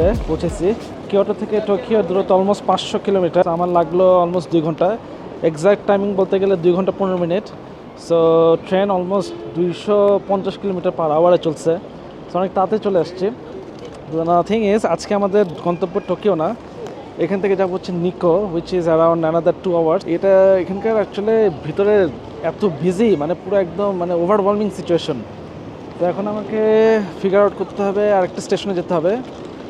টোকিওতে পৌঁছেছি। কিয়োটো থেকে টোকিও দূরত্ব অলমোস্ট পাঁচশো কিলোমিটার। আমার লাগল অলমোস্ট দুই ঘণ্টা। এক্সাক্ট টাইমিং বলতে গেলে দুই ঘণ্টা পনেরো মিনিট। সো ট্রেন অলমোস্ট দুইশো পঞ্চাশ কিলোমিটার পার আওয়ারে চলছে। সো অনেক তাড়াতাড়ি চলে আসছি। থিং ইজ আজকে আমাদের গন্তব্য টোকিও না। এখান থেকে যাব হচ্ছে Nikko which is around another two hours এটা এখানকার অ্যাকচুয়ালি ভিতরে এত বিজি মানে পুরো একদম মানে ওভারওয়েলমিং সিচুয়েশন তো এখন আমাকে ফিগার আউট করতে হবে আর একটা স্টেশনে যেতে হবে।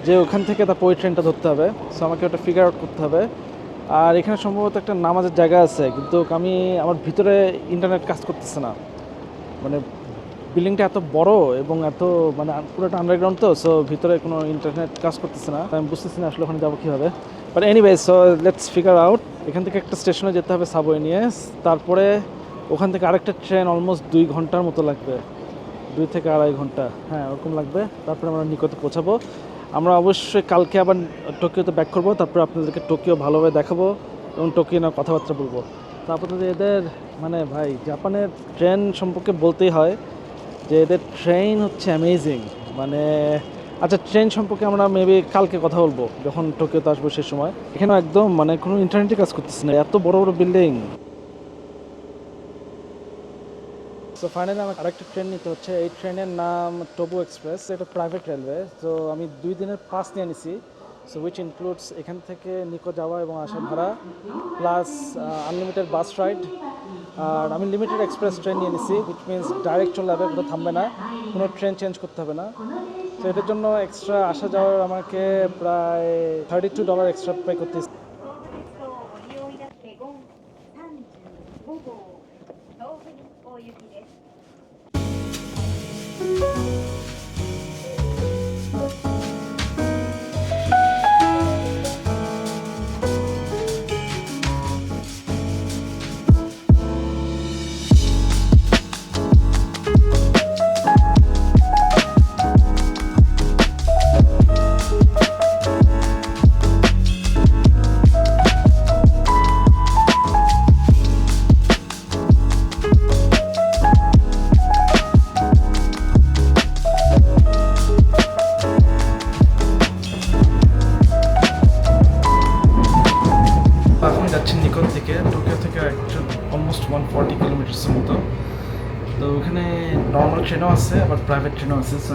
যে ওখান থেকে তারপর ওই ট্রেনটা ধরতে হবে। সো আমাকে ওটা ফিগার আউট করতে হবে। আর এখানে সম্ভবত একটা নামাজের জায়গা আছে, কিন্তু আমি আমার ভিতরে ইন্টারনেট কাজ করতেছে না। মানে বিল্ডিংটা এত বড় এবং এত মানে পুরোটা আন্ডারগ্রাউন্ড তো সো ভিতরে কোনো ইন্টারনেট কাজ করতেছে না। আমি বুঝতেছি না আসলে ওখানে যাব কীভাবে। But anyway so let's figure out এখান থেকে একটা স্টেশনে যেতে হবে সাবওয়ে নিয়ে। তারপরে ওখান থেকে আরেকটা ট্রেন অলমোস্ট দুই ঘণ্টার মতো লাগবে। দুই থেকে আড়াই ঘণ্টা। হ্যাঁ ওরকম লাগবে। তারপরে আমরা নিকটে পৌঁছাবো। আমরা অবশ্যই কালকে আবার টোকিওতে ব্যাক করব, তারপরে আপনাদেরকে টোকিও ভালোভাবে দেখাবো এবং টোকিও না কথাবার্তা বলব। তারপর এদের মানে ভাই, জাপানের ট্রেন সম্পর্কে বলতেই হয় যে এদের ট্রেন হচ্ছে অ্যামেজিং মানে আচ্ছা ট্রেন সম্পর্কে আমরা মেবি কালকে কথা বলব, যখন টোকিওতে আসব সে সময়। এখানে একদম মানে কোনো ইন্টারনেটে কাজ করতেছে না, এত বড় বড় বিল্ডিং সো ফাইনালি আমাকে আরেকটা ট্রেন নিতে হচ্ছে। এই ট্রেনের নাম টবু এক্সপ্রেস এটা প্রাইভেট রেলওয়ে তো আমি দুই দিনের পাস নিয়ে নিছি। সো উইচ ইনক্লুডস এখান থেকে নিকো যাওয়া এবং আসার ভাড়া প্লাস আনলিমিটেড বাস রাইড আর আমি লিমিটেড এক্সপ্রেস ট্রেন নিয়ে নিছি উইচ মিনস ডাইরেক্ট চলে যাবে, কোথাও থামবে না। কোনো ট্রেন চেঞ্জ করতে হবে না। তো এটার জন্য এক্সট্রা আসা যাওয়ার আমাকে প্রায় thirty two dollar extra pay করতে 大雪です。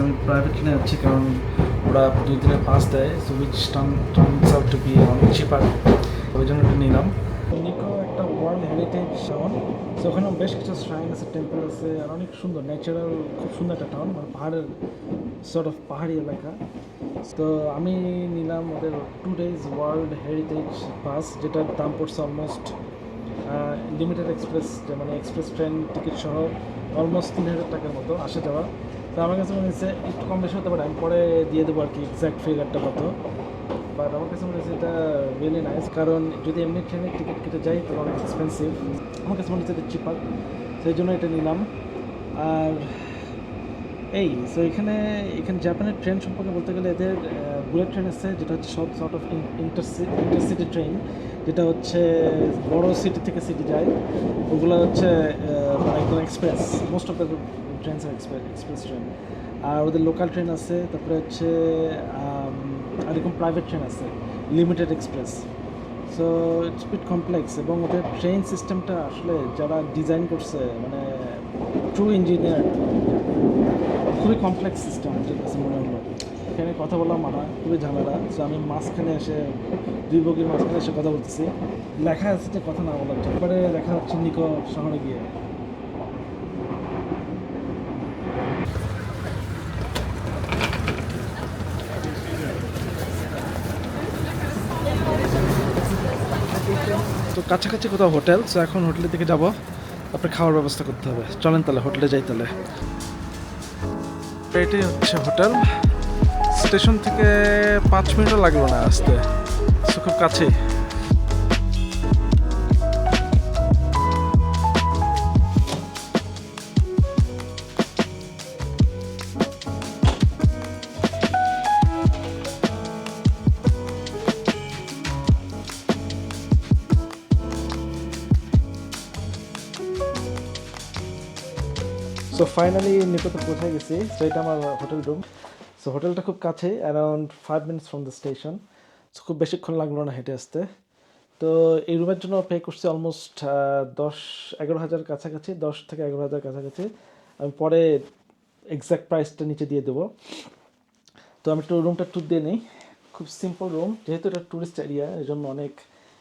আমি প্রাইভেট কিনে যাচ্ছি কারণ ওরা দুই দিনের পাস দেয় so which turn turns out to be অনেক চিপার ওই জন্য এটা নিলাম। নিকো একটা ওয়ার্ল্ড হেরিটেজ টাউন সো ওখানে বেশ কিছু শ্রাইন আছে টেম্পল আছে, আর অনেক সুন্দর ন্যাচারাল খুব সুন্দর একটা টাউন মানে পাহাড়ের সর্ট অফ পাহাড়ি এলাকা। তো আমি নিলাম ওদের two days world heritage pass যেটার দাম পড়ছে অলমোস্ট লিমিটেড এক্সপ্রেস মানে এক্সপ্রেস ট্রেন টিকিট সহ অলমোস্ট তিন হাজার টাকার মতো আসা যাওয়া। তো আমার কাছে মনে হচ্ছে একটু কম বেশি হতে পারে। আমি পরে দিয়ে দেবো আর কি এক্স্যাক্ট ফিগারটা কত। বাট আমার কাছে মনে হচ্ছে এটা রিয়েলি নাইস কারণ যদি এমনি ট্রেনের টিকিট কেটে যাই, তাহলে অনেক এক্সপেন্সিভ আমার কাছে মনে হচ্ছে এটা চিপার সেই জন্য এটা নিলাম। আর এই সো এখানে এখানে জাপানের ট্রেন সম্পর্কে বলতে গেলে এদের বুলেট ট্রেন আছে, যেটা হচ্ছে সব সর্ট অফ ইন্টারসি ইন্টারসিটি ট্রেন যেটা হচ্ছে বড় সিটি থেকে সিটি যায়। ওগুলো হচ্ছে একদম express most of the trains R express train আর ওদের লোকাল ট্রেন আছে, তারপরে হচ্ছে এরকম প্রাইভেট ট্রেন আছে limited express so it's bit complex এবং ওদের ট্রেন সিস্টেমটা আসলে যারা ডিজাইন করছে মানে ট্রু ইঞ্জিনিয়ার খুবই কমপ্লেক্স সিস্টেম আমার কাছে মনে হলো। এখানে কথা বলা মানা খুবই ঝামেলা। সো আমি মাঝখানে এসে, দুই বগির মাঝখানে এসে কথা বলতেছি। লেখা আছে যে কথা না বলার এবারে দেখা হচ্ছে নিকো শহরে গিয়ে তো কাছাকাছি কোথাও হোটেল সো এখন হোটেলের দিকে যাব। তারপরে খাওয়ার ব্যবস্থা করতে হবে। চলেন তাহলে, হোটেলে যাই তাহলে। এটাই হচ্ছে হোটেল। স্টেশন থেকে পাঁচ মিনিটও লাগল না আসতে। সো খুব কাছেই। ফাইনালি নিকটে পৌঁছে গেছি। সো এটা আমার হোটেল রুম সো হোটেলটা খুব কাছে around five minutes from the station so খুব বেশিক্ষণ লাগল না হেঁটে আসতে। তো, এই রুমের জন্য পে করছি অলমোস্ট দশ, এগারো হাজার কাছাকাছি, দশ থেকে এগারো হাজার কাছাকাছি। আমি পরে এক্স্যাক্ট প্রাইসটা নিচে দিয়ে দেবো। তো, আমি একটু রুমটা ট্যুর দিয়ে নিই। খুব সিম্পল রুম যেহেতু এটা ট্যুরিস্ট এরিয়া এই জন্য অনেক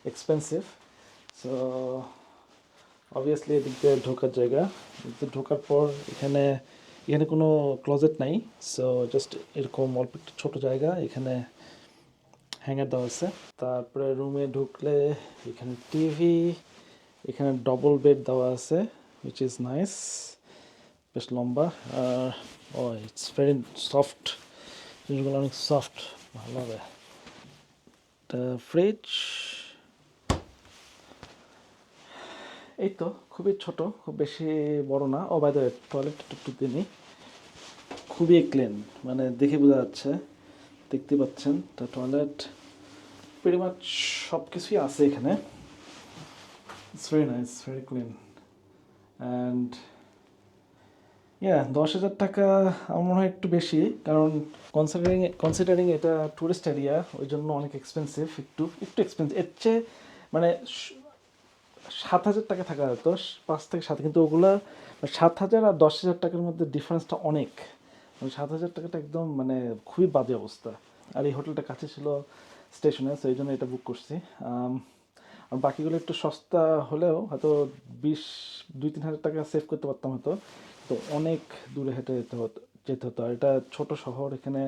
এক্সপেন্সিভ সো অবভিয়াসলি এদিক দিয়ে ঢোকার জায়গা। ঢোকার পর এখানে এখানে কোনো ক্লোজেট নাই। সো জাস্ট এরকম অল্প একটু ছোটো জায়গা। এখানে হ্যাঙ্গার দেওয়া আছে। তারপরে রুমে ঢুকলে এখানে টিভি এখানে ডবল বেড দেওয়া আছে উইচ ইজ নাইস বেশ লম্বা। আর, ও ইটস ভেরি সফট জিনিসগুলো অনেক সফট ভালো হবে। ফ্রিজ এই তো খুবই ছোট, খুব বেশি বড় না। বাইরে টয়লেট একটু দিনই খুবই ক্লিন মানে দেখে বোঝা যাচ্ছে। দেখতে পাচ্ছেন, তা টয়লেট pretty মাচ সব কিছুই আছে এখানে। It's very nice very clean and yeah দশ হাজার টাকা আমার মনে হয় একটু বেশি, কারণ কনসিডারিং কনসিডারিং এটা টুরিস্ট এরিয়া ওই জন্য অনেক এক্সপেন্সিভ একটু একটু এক্সপেন্সিভ এর চেয়ে মানে সাত হাজার টাকা থাকা যেত পাঁচ থেকে সাত। কিন্তু ওগুলা সাত হাজার আর দশ হাজার টাকার মধ্যে ডিফারেন্সটা অনেক। মানে সাত হাজার টাকাটা একদম মানে খুবই বাজে অবস্থা। আর এই হোটেলটা কাছে ছিল স্টেশনে সেই জন্য এটা বুক করছি। আর বাকিগুলো একটু সস্তা হলেও হয়তো বিশ, দুই, তিন হাজার টাকা সেভ করতে পারতাম হয়তো। তো অনেক দূরে হেঁটে যেতে হতো যেতে হতো। আর এটা ছোট শহর, এখানে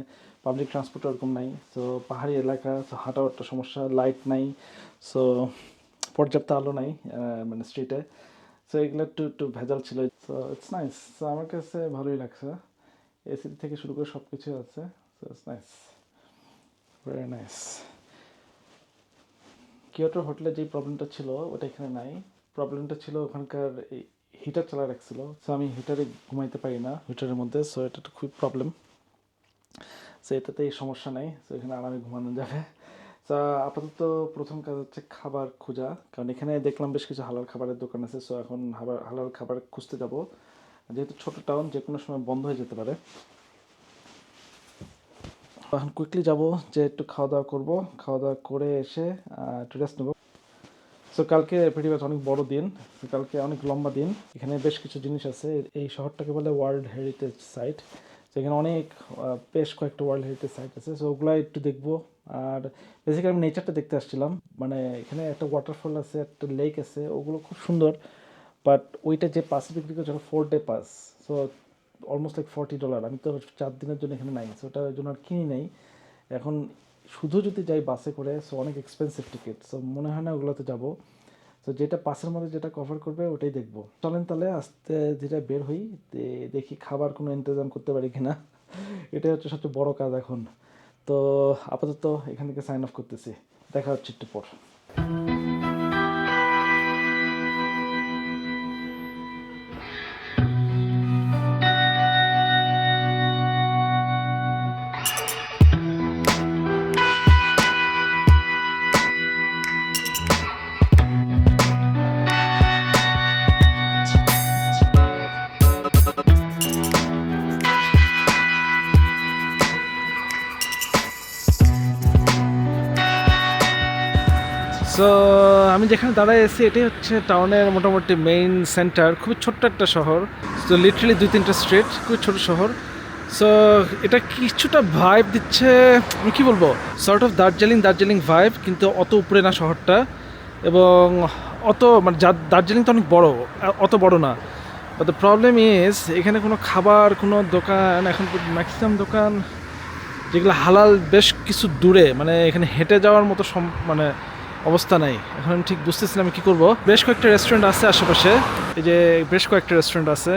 পাবলিক ট্রান্সপোর্ট ওরকম নাই। সো পাহাড়ি এলাকা সো হাঁটাও একটা সমস্যা লাইট নাই। সো পর্যাপ্ত আলো নাই মানে স্ট্রিটে সো এগুলো একটু একটু ভেজাল ছিল। ইটস নাইস সো আমার কাছে ভালোই লাগছে। এসি থেকে শুরু করে সব কিছু আছে so it's nice very nice কিয়োটোর হোটেলে যেই প্রবলেমটা ছিল, ওটা এখানে নাই। প্রবলেমটা ছিল ওখানকার হিটার চালা রাখছিল। সো আমি হিটারে ঘুমাইতে পারি না হিটারের মধ্যে। সো এটা তো খুবই প্রবলেম সো এটাতে এই সমস্যা নেই। সো এখানে আরামে ঘুমানো যাবে। তা আপাতত প্রথম কাজ হচ্ছে খাবার খোঁজা। কারণ এখানে দেখলাম বেশ কিছু হালাল খাবারের দোকান আছে সো এখন হাবার হালাল খাবার খুঁজতে যাব। যেহেতু ছোট টাউন যে কোনো সময় বন্ধ হয়ে যেতে পারে। এখন কুইকলি যাব যে একটু খাওয়া দাওয়া করব। খাওয়া দাওয়া করে এসে একটু রেস্ট নেব। সো কালকে পৃথিবীর অনেক বড় দিন তো কালকে অনেক লম্বা দিন। এখানে বেশ কিছু জিনিস আছে। এই শহরটাকে বলে ওয়ার্ল্ড হেরিটেজ সাইট সেখানে অনেক বেশ কয়েকটা ওয়ার্ল্ড হেরিটেজ সাইট আছে। সো ওগুলো একটু দেখব। আর বেসিক্যালি আমি নেচারটা দেখতে আসছিলাম। মানে এখানে একটা ওয়াটারফল আছে, একটা লেক আছে, ওগুলো খুব সুন্দর। বাট ওইটা যে পাসে বিক্রি করছে four day pass so almost like forty dollar আমি তো চার দিনের জন্য এখানে নাই সো ওটার জন্য আর কিনি নাই। এখন শুধু যদি যাই বাসে করে সো অনেক এক্সপেন্সিভ টিকিট সো মনে হয় না ওগুলোতে যাব। তো যেটা পাসের মধ্যে যেটা কভার করবে, ওটাই দেখব। চলেন তাহলে, আস্তে ধীরে বের হই দেখি খাবার কোনো ইন্তজাম করতে পারি কিনা। এটাই হচ্ছে সবচেয়ে বড় কাজ এখন। তো আপাতত এখান থেকে সাইন অফ করতেছি। দেখা হচ্ছে একটু পর। আমি যেখানে দাঁড়ায় এসেছি এটাই হচ্ছে টাউনের মোটামুটি মেইন সেন্টার খুবই ছোট্ট একটা শহর। তো লিটারালি দুই তিনটা স্ট্রিট খুবই ছোট শহর। সো এটা কিছুটা ভাইব দিচ্ছে, আমি কী বলব? Sort of Darjeeling Darjeeling vibe কিন্তু অত উপরে না শহরটা। এবং অত মানে দার্জিলিং তো অনেক বড়, অত বড় না। বাট দ্য প্রবলেম ইজ এখানে কোনো খাবার, কোনো দোকান, এখন ম্যাক্সিমাম দোকান যেগুলো হালাল বেশ কিছু দূরে মানে এখানে হেঁটে যাওয়ার মতো মানে অবস্থা নাই। এখন আমি ঠিক বুঝতেছি না আমি কী করব। বেশ কয়েকটা রেস্টুরেন্ট আছে আশেপাশে। এই যে বেশ কয়েকটা রেস্টুরেন্ট আছে।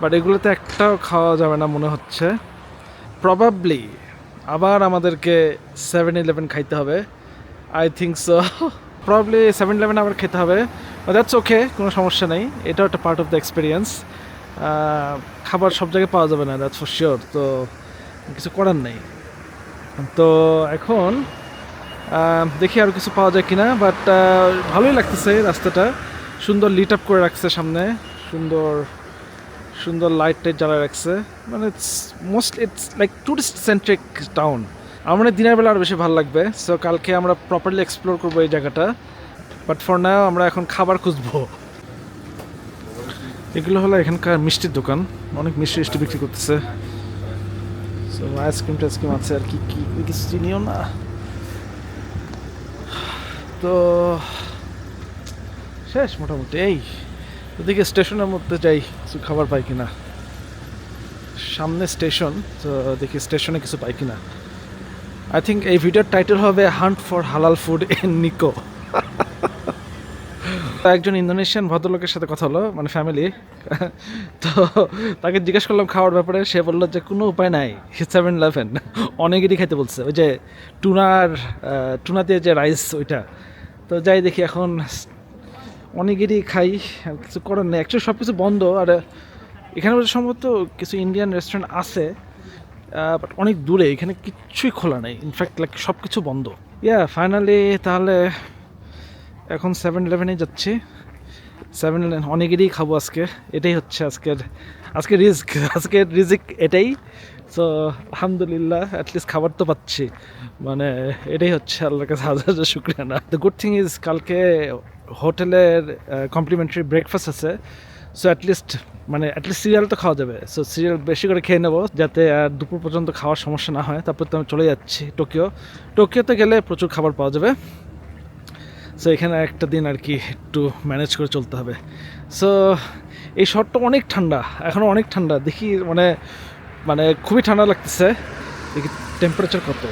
বাট এগুলোতে একটাও খাওয়া যাবে না মনে হচ্ছে। প্রবাবলি আবার আমাদেরকে সেভেন ইলেভেন খাইতে হবে। I think so probably Seven Eleven আবার খেতে হবে। দ্যাটস ওকে কোনো সমস্যা নেই। এটাও একটা পার্ট অফ দ্য এক্সপিরিয়েন্স খাবার সব জায়গায় পাওয়া যাবে না দ্যাটস ফর শিওর তো কিছু করার নেই। তো এখন দেখি আর কিছু পাওয়া যায় কিনা বাট ভালোই লাগতেছে রাস্তাটা। সুন্দর লিট আপ করে রাখছে সামনে, সুন্দর সুন্দর লাইট টাইট জ্বালা রাখছে। মানে it's most it's like tourist centric town আমার দিনের বেলা আরও বেশি ভালো লাগবে সো কালকে আমরা প্রপারলি এক্সপ্লোর করব এই জায়গাটা। বাট ফর নাও আমরা এখন খাবার খুঁজবো। এগুলো হলো এখানকার মিষ্টির দোকান। অনেক মিষ্টি মিষ্টি বিক্রি করতেছে। সো আইসক্রিম টাইসক্রিম আছে আর কি কি, কিছু চিনিও না। তো শেষ মোটামুটি, এই ওদিকে স্টেশনের মধ্যে যাই, কিছু খাবার পাই কিনা। সামনে স্টেশন, তো দেখি স্টেশনে কিছু পাই কিনা। আই থিঙ্ক এই ভিডিওর টাইটেল হবে হান্ট ফর হালাল ফুড ইন নিকো একজন ইন্দোনেশিয়ান ভদ্রলোকের সাথে কথা হলো মানে ফ্যামিলি তো তাকে জিজ্ঞেস করলাম খাওয়ার ব্যাপারে, সে বলল যে, কোনো উপায় নাই সেভেন ইলেভেন অনেকেরই খাইতে বলছে, ওই যে টুনার টুনা দিয়ে যে রাইস ওইটা। তো যাই দেখি এখন, অনেকেরই খাই কিছু করার নেই। অ্যাকচুয়ালি সব কিছু বন্ধ, আর এখানে সম্ভবত কিছু ইন্ডিয়ান রেস্টুরেন্ট আছে বাট অনেক দূরে, এখানে কিচ্ছুই খোলা নেই। ইনফ্যাক্ট লাইক সব কিছু বন্ধ। ইয়া ফাইনালি তাহলে এখন সেভেন ইলেভেনে যাচ্ছি। সেভেন ইলেভেন অনেকেরই খাব আজকে। এটাই হচ্ছে আজকের আজকে রিস্ক আজকের রিজিক এটাই। সো আলহামদুলিল্লাহ অ্যাটলিস্ট খাবার তো পাচ্ছি। মানে এটাই হচ্ছে আল্লাহর কাছে হাজার হাজার শুক্রিয়া। না দ্য গুড থিং ইজ কালকে হোটেলের কমপ্লিমেন্টারি ব্রেকফাস্ট আছে। সো অ্যাটলিস্ট মানে অ্যাটলিস্ট সিরিয়াল তো খাওয়া যাবে। সো সিরিয়াল বেশি করে খেয়ে নেব যাতে আর দুপুর পর্যন্ত খাওয়ার সমস্যা না হয়। তারপর তো আমি চলে যাচ্ছি টোকিও টোকিওতে গেলে প্রচুর খাবার পাওয়া যাবে। সো এখানে একটা দিন আর কি একটু ম্যানেজ করে চলতে হবে। সো এই শহরটা অনেক ঠান্ডা এখনও অনেক ঠান্ডা। দেখি মানে মানে খুবই ঠান্ডা লাগতেছে। দেখি টেম্পারেচার কত।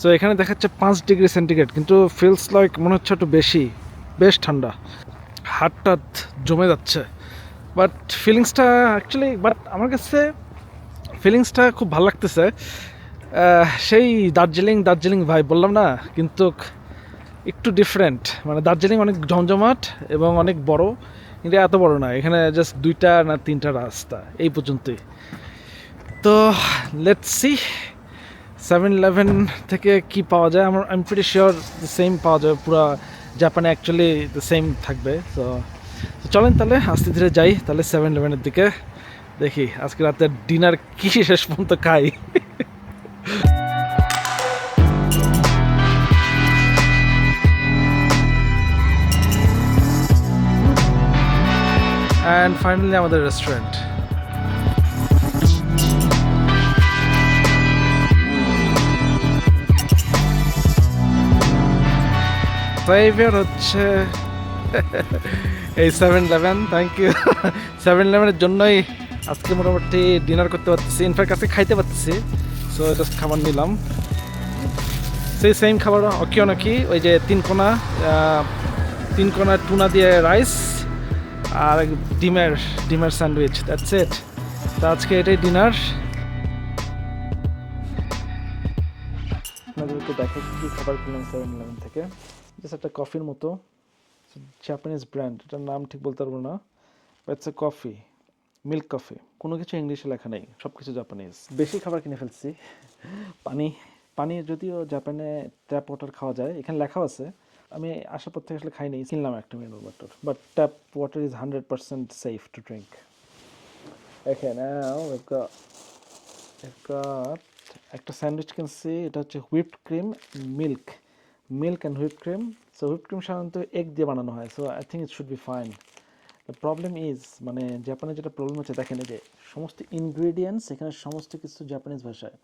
সো এখানে দেখাচ্ছে পাঁচ ডিগ্রি সেন্টিগ্রেড কিন্তু ফিলস লাইক মনে হচ্ছে একটু বেশি, বেশ ঠান্ডা। হাত টাত জমে যাচ্ছে। বাট ফিলিংসটা অ্যাকচুয়ালি বাট আমার কাছে ফিলিংসটা খুব ভালো লাগতেছে। সেই দার্জিলিং দার্জিলিং ভাই বললাম না, কিন্তু একটু ডিফারেন্ট মানে দার্জিলিং অনেক জমজমাট এবং অনেক বড়, কিন্তু এত বড় না। এখানে জাস্ট দুইটা না তিনটা রাস্তা, এই পর্যন্তই। তো লেটস সি সেভেন ইলেভেন থেকে কি পাওয়া যায়? আমার I am pretty sure same পাওয়া যাবে। পুরো জাপানে অ্যাকচুয়ালি সেম থাকবে। তো চলেন তাহলে, আস্তে ধীরে যাই। তাহলে সেভেন ইলেভেনের দিকে দেখি, আজকে রাতের ডিনার কি শেষ পর্যন্ত খাই? অ্যান্ড ফাইনালি আমাদের রেস্টুরেন্ট ফেভার হচ্ছে এই seven eleven thank you seven ইলেভেনের জন্যই আজকে মোটামুটি ডিনার করতে পারতেছি। ইনফ্যাক্ট আজকে খাইতে পারতেছি। সো জাস্ট খাবার নিলাম। সেই সেম খাবার, অকিও নাকি? ওই যে তিন কোনা তিন কোনা টুনা দিয়ে রাইস আর ডিমের ডিমের স্যান্ডউইচ দ্যাটস ইট তো আজকে এটাই ডিনার আপনাদেরকে দেখে কি খাবার কিনলাম সেভেন ইলেভেন থেকে। জাস্ট একটা কফির মতো। জাপানিজ ব্র্যান্ড এটার নাম ঠিক বলতে পারব না। It's a coffee milk coffee কোনো কিছু ইংলিশে লেখা নেই সব কিছু জাপানিজ বেশি খাবার কিনে ফেলছি। পানি পানি যদিও জাপানে ট্যাপ ওয়াটার খাওয়া যায়, এখানে লেখাও আছে। আমি আসার পর থেকে আসলে খাইনি কিনলাম একটা mineral water but tap water is hundred percent safe to drink একটা স্যান্ডউইচ কিনছি, এটা হচ্ছে whipped cream milk milk and whipped cream so whipped cream সাধারণত এগ দিয়ে বানানো হয় so I think it should be fine the problem is মানে জাপানের যেটা প্রবলেম হচ্ছে, দেখেন যে সমস্ত ইনগ্রিডিয়েন্টস এখানে সমস্ত কিছু জাপানিজ ভাষায়।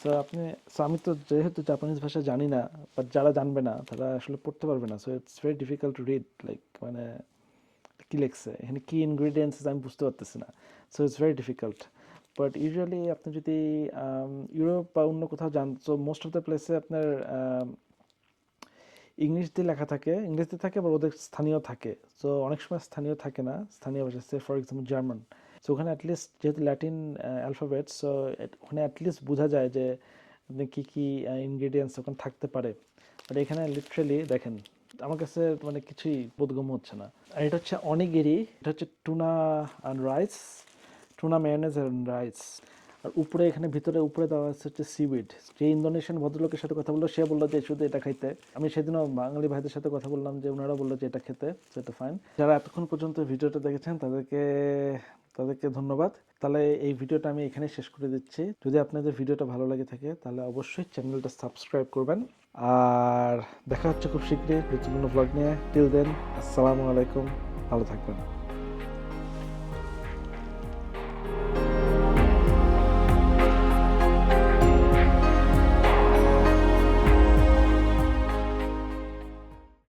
সো আপনি সো আমি তো যেহেতু জাপানিজ ভাষা জানি না বাট যারা জানবে না, তারা আসলে পড়তে পারবে না। So it's very difficult to read like মানে কী লিখছে? এখানে কী ইনগ্রিডিয়েন্টস আমি বুঝতে পারতেছি না। So it's very difficult but usually আপনি যদি ইউরোপ বা অন্য কোথাও যান সো মোস্ট অফ দ্য প্লেসে আপনার ইংলিশ দিয়ে লেখা থাকে। দিয়ে থাকে বা ওদের স্থানীয় থাকে। সো অনেক সময় স্থানীয় থাকে না। স্থানীয় ভাষা say for example German so ওখানে অ্যাটলিস্ট যেহেতু ল্যাটিন অ্যালফাবেট সো ওখানে অ্যাটলিস্ট বোঝা যায় যে কী কী ইনগ্রিডিয়েন্টস ওখানে থাকতে পারে। বাট এখানে লিটারেলি দেখেন, আমার কাছে মানে কিছুই বোধগম্য হচ্ছে না। আর এটা হচ্ছে অনেগেরি, এটা হচ্ছে tuna and rice tuna mayonnaise and rice আর উপরে এখানে ভিতরে উপরে দেওয়া আছে হচ্ছে সিউইড যে ইন্দোনেশিয়ান ভদ্রলোকের সাথে কথা বলল, সে বলল যে, শুধু এটা খাইতে। আমি সেদিনও বাঙালি ভাইদের সাথে কথা বললাম যে, ওনারা বলল যে, এটা খেতে, সেটা ফাইন যারা এতক্ষণ পর্যন্ত ভিডিওটা দেখেছেন, তাদেরকে তাদেরকে ধন্যবাদ। তাহলে এই ভিডিওটা আমি এখানে শেষ করে দিচ্ছি। যদি আপনাদের ভিডিওটা ভালো লাগে থাকে, তাহলে অবশ্যই চ্যানেলটা সাবস্ক্রাইব করবেন। আর দেখা হচ্ছে খুব শীঘ্রই গুরুত্বপূর্ণ ব্লগ নিয়ে। টিল দেন আসসালামু আলাইকুম। ভালো থাকবেন।